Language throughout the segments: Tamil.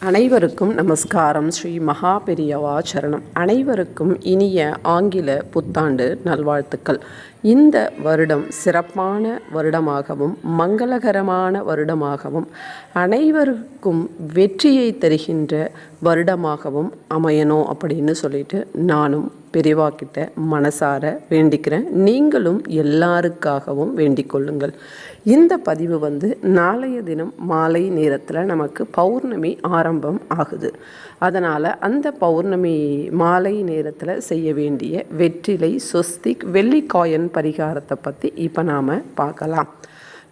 அனைவருக்கும் நமஸ்காரம். ஸ்ரீ மகா பெரியவா சரணம். அனைவருக்கும் இனிய ஆங்கில புத்தாண்டு நல்வாழ்த்துக்கள். இந்த வருடம் சிறப்பான வருடமாகவும் மங்களகரமான வருடமாகவும் அனைவருக்கும் வெற்றியை தருகின்ற வருடமாகவும் அமையணும் அப்படின்னு சொல்லிட்டு நானும் பெரிவாக்கிட்ட மனசார வேண்டிக்கிறேன். நீங்களும் எல்லாருக்காகவும் வேண்டிக்கொள்ளுங்கள் இந்த பதிவு வந்து நாளைய தினம் மாலை நேரத்தில் நமக்கு பௌர்ணமி ஆரம்பம் ஆகுது. அதனால் அந்த பௌர்ணமி மாலை நேரத்தில் செய்ய வேண்டிய வெற்றிலை சொஸ்திக் வெள்ளிக்காயன் பரிகாரத்தை பற்றி இப்போ நாம் பார்க்கலாம்.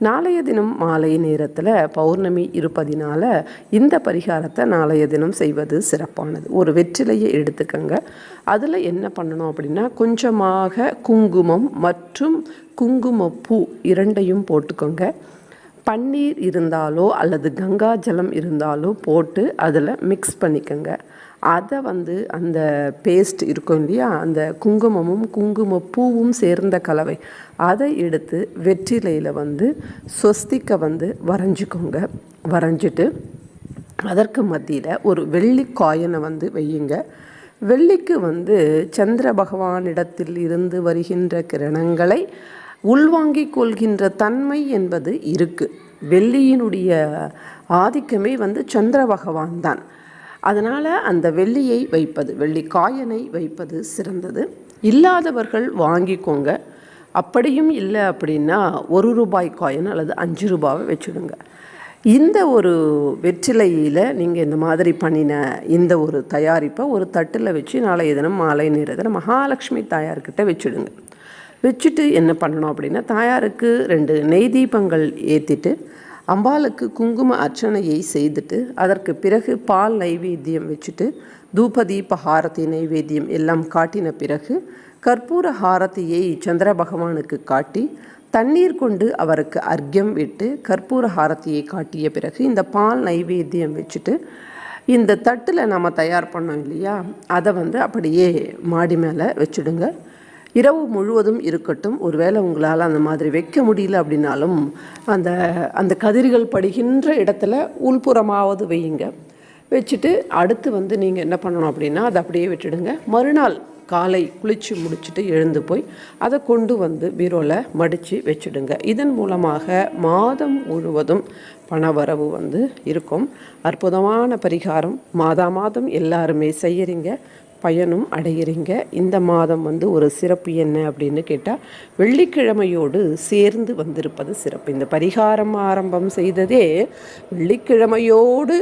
நாளைய தினம் மாலை நேரத்தில் பௌர்ணமி இருப்பதினால இந்த பரிகாரத்தை நாளைய தினம் செய்வது சிறப்பானது. ஒரு வெற்றிலையை எடுத்துக்கங்க. அதில் என்ன பண்ணணும் அப்படின்னா கொஞ்சமாக குங்குமம் மற்றும் குங்குமப்பூ இரண்டையும் போட்டுக்கோங்க. பன்னீர் இருந்தாலோ அல்லது கங்கா ஜலம் இருந்தாலோ போட்டு அதில் மிக்ஸ் பண்ணிக்கோங்க. அதை வந்து அந்த பேஸ்ட் இருக்கும் இல்லையா? அந்த குங்குமமும் குங்குமப்பூவும் சேர்ந்த கலவை. அதை எடுத்து வெற்றிலையில் வந்து சொஸ்திக்கை வந்து வரைஞ்சிக்கோங்க. வரைஞ்சிட்டு அதற்கு மத்தியில் ஒரு வெள்ளி காயினை வந்து வையுங்க. வெள்ளிக்கு வந்து சந்திர பகவானிடத்தில் இருந்து வருகின்ற கிரணங்களை உள்வாங்கிக் கொள்கின்ற தன்மை என்பது இருக்குது வெள்ளியினுடைய ஆதிக்கமே வந்து சந்திர பகவான் தான். அதனால் அந்த வெள்ளியை வைப்பது வெள்ளி காயனை வைப்பது சிறந்தது. இல்லாதவர்கள் வாங்கிக்கோங்க. அப்படியும் இல்லை அப்படின்னா ஒரு ரூபாய் காயின் அல்லது அஞ்சு ரூபாவை வச்சுடுங்க. இந்த ஒரு வெற்றிலையில் நீங்கள் இந்த மாதிரி பண்ணின இந்த ஒரு தயாரிப்பை ஒரு தட்டில் வச்சு நாளைய தினம் மாலை நேரத்தில் மகாலட்சுமி தாயார்கிட்ட வச்சுடுங்க. வச்சுட்டு என்ன பண்ணணும் அப்படின்னா தாயாருக்கு ரெண்டு நெய் தீபங்கள் ஏற்றிட்டு அம்பாளுக்கு குங்கும அர்ச்சனையை செய்துட்டு அதற்கு பிறகு பால் நைவேத்தியம் வச்சுட்டு தூபதீப ஹாரதி நைவேத்தியம் எல்லாம் காட்டின பிறகு கற்பூர ஹாரதியை சந்திர பகவானுக்கு காட்டி தண்ணீர் கொண்டு அவருக்கு அர்க்கியம் விட்டு கற்பூர ஹாரதியை காட்டிய பிறகு இந்த பால் நைவேத்தியம் வச்சுட்டு இந்த தட்டில் நம்ம தயார் பண்ணோம் இல்லையா அதை வந்து அப்படியே மாடி மேலே வச்சுடுங்க. இரவு முழுவதும் இருக்கட்டும். ஒருவேளை உங்களால் அந்த மாதிரி வைக்க முடியல அப்படின்னாலும் அந்த அந்த கதிர்கள் படுகின்ற இடத்துல உள்புறமாவது வையுங்க. வச்சுட்டு அடுத்து வந்து நீங்கள் என்ன பண்ணணும் அப்படின்னா அதை அப்படியே விட்டுடுங்க. மறுநாள் காலை குளித்து முடிச்சுட்டு எழுந்து போய் அதை கொண்டு வந்து பீரோவில் மடித்து வச்சுடுங்க. இதன் மூலமாக மாதம் முழுவதும் பணவரவு வந்து இருக்கும். அற்புதமான பரிகாரம். மாதா மாதம் எல்லாருமே செய்யறீங்க. பயனும் அடைகிறீங்க இந்த மாதம் வந்து ஒரு சிறப்பு என்ன அப்படின்னு கேட்டால் வெள்ளிக்கிழமையோடு சேர்ந்து வந்திருப்பது சிறப்பு. இந்த பரிகாரம் ஆரம்பம் செய்ததே வெள்ளிக்கிழமையோடு